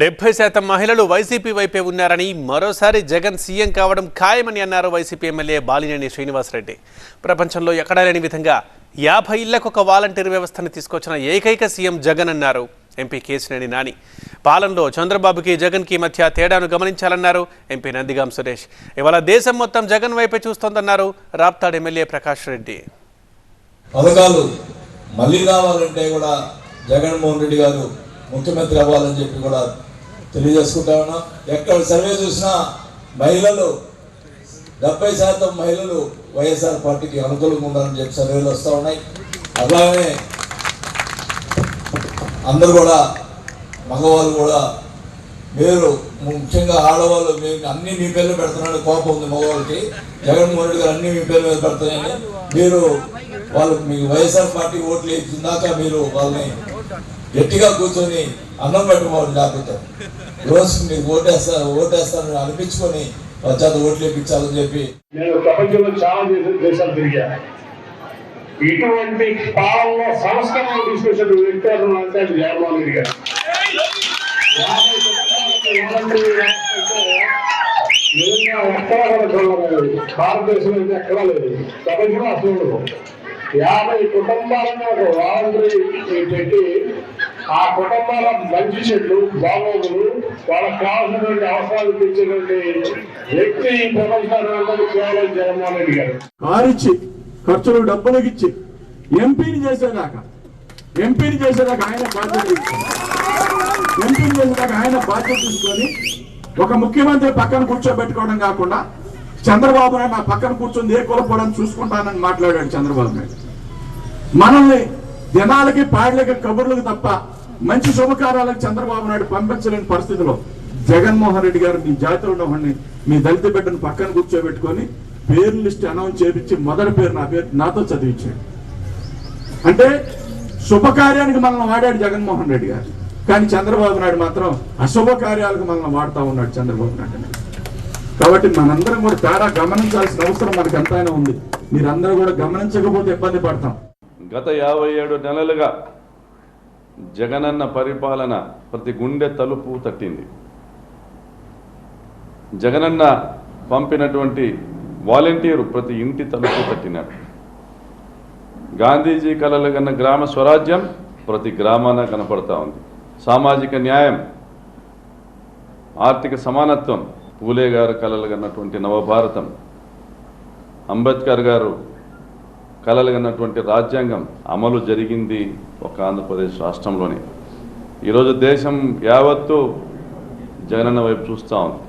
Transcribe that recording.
డెబ్బై శాతం మహిళలు వైసీపీ వైపే ఉన్నారని మరోసారి జగన్ సీఎం కావడం ఖాయమని అన్నారు వైసీపీ ఎమ్మెల్యే బాలినేని శ్రీనివాసరెడ్డి. ప్రపంచంలో ఎక్కడా లేని విధంగా యాభై ఇళ్ళకు ఒక వాలంటీర్ వ్యవస్థను తీసుకొచ్చిన ఏకైక సీఎం జగన్ అన్నారు ఎంపీ కేసినేని నాని. పాలనలో చంద్రబాబుకి జగన్కి మధ్య తేడాను గమనించాలన్నారు ఎంపీ నందిగాం సురేష్. ఇవాళ దేశం మొత్తం జగన్ వైపే చూస్తోందన్నారు రాప్తాడ్ ఎమ్మెల్యే ప్రకాష్ రెడ్డి. పథకాలు మళ్ళీ రావాలంటే కూడా జగన్మోహన్ రెడ్డి గారు ముఖ్యమంత్రి అవ్వాలని చెప్పి కూడా తెలియజేసుకుంటా ఉన్నాం. ఎక్కడ సర్వే చూసినా మహిళలు డెబ్బై శాతం మహిళలు వైఎస్ఆర్ పార్టీకి అనుకూలంగా ఉండాలని చెప్పి సర్వేలు వస్తూ ఉన్నాయి. అలానే అందరూ కూడా మగవాళ్ళు కూడా మీరు ముఖ్యంగా ఆడవాళ్ళు మేము అన్ని మీ పేర్లు పెడుతున్నాడు కోపం ఉంది మగవాళ్ళకి. జగన్మోహన్ రెడ్డి గారు అన్ని మీ పేర్ల మీద పెడుతున్నాయని. మీరు వాళ్ళు మీకు వైఎస్ఆర్ పార్టీ ఓట్లు ఇచ్చిందాక మీరు వాళ్ళని గట్టిగా కూర్చొని అన్నం పెట్టుకోవాలి లేకపోతారు రోజు మీరు ఓటేస్తారు ఓటేస్తానని అనిపించుకొని వచ్చాక ఓట్లు వేయించాలని చెప్పి. నేను ప్రపంచంలో చాలా దేశాలు తిరిగా ఇటువంటి పాలనలో సంస్కరణలు తీసుకొచ్చిన వ్యక్తి అంటే జగన్మోహన్ రెడ్డి గారు. యాభై అయితే ఎక్కడ లేదు ప్రపంచంలో అసలు ఉండదు యాభై కుటుంబాలను ఒక వాలంటీర్ పెట్టి ఆ కుటుంబాల మంచి చెట్లు బాగోగులు వాళ్ళకి కావాల్సినటువంటి అవసరాలు తెచ్చినటువంటి వ్యక్తి ఈ ప్రపంచాన్ని కేవలం జగన్మోహన్ రెడ్డి గారు. ఆరిచ్చి ఖర్చులు డబ్బులకు ఇచ్చి ఎంపీని చేసేదాకా ఎంపీని చేసేదాకా ఆయన బాధ్యత ఎంపీని చేసేదాకా ఆయన బాధ్యత తీసుకొని ఒక ముఖ్యమంత్రి పక్కన కూర్చోబెట్టుకోవడం కాకుండా చంద్రబాబు నాయుడు నా పక్కన కూర్చొని ఏ కులపోవడానికి చూసుకుంటానని మాట్లాడాడు చంద్రబాబు నాయుడు. మనల్ని జనాలకి పాడలకి కబుర్లకు తప్ప మంచి శుభకారాలకు చంద్రబాబు నాయుడు పంపించలేని పరిస్థితిలో జగన్మోహన్ రెడ్డి గారు మీ జాతిలో ఉన్నవాడిని మీ దళిత బిడ్డను పక్కన కూర్చోబెట్టుకొని పేరు లిస్ట్ అనౌన్స్ చేపించి మొదటి పేరు నా పేరు నాతో చదివించాడు. అంటే శుభకార్యానికి మనల్ని వాడాడు జగన్మోహన్ రెడ్డి గారు. కానీ చంద్రబాబు నాయుడు మాత్రం అశుభ కార్యాలకు మనల్ని వాడుతూ ఉన్నాడు చంద్రబాబు నాయుడు. కాబట్టి మనందరం కూడా తేడా గమనించాల్సిన అవసరం మనకు ఎంతైనా ఉంది. మీరందరూ కూడా గమనించకపోతే ఇబ్బంది పడతాం. గత యాభై ఏడు నెలలుగా జగనన్న పరిపాలన ప్రతి గుండె తలుపు తట్టింది. జగనన్న పంపినటువంటి వాలంటీరు ప్రతి ఇంటి తలుపు తట్టినాడు గాంధీజీ కలలు కన్న గ్రామ స్వరాజ్యం ప్రతి గ్రామాన కనపడతా ఉంది. సామాజిక న్యాయం ఆర్థిక సమానత్వం పూలే గారు కలలు కన్నటువంటి నవభారతం. అంబేద్కర్ గారు కలలుగన్నటువంటి రాజ్యాంగం అమలు జరిగింది ఒక ఆంధ్రప్రదేశ్ రాష్ట్రంలోనే. ఈరోజు దేశం యావత్తు జగనన్న వైపు చూస్తూ ఉంది.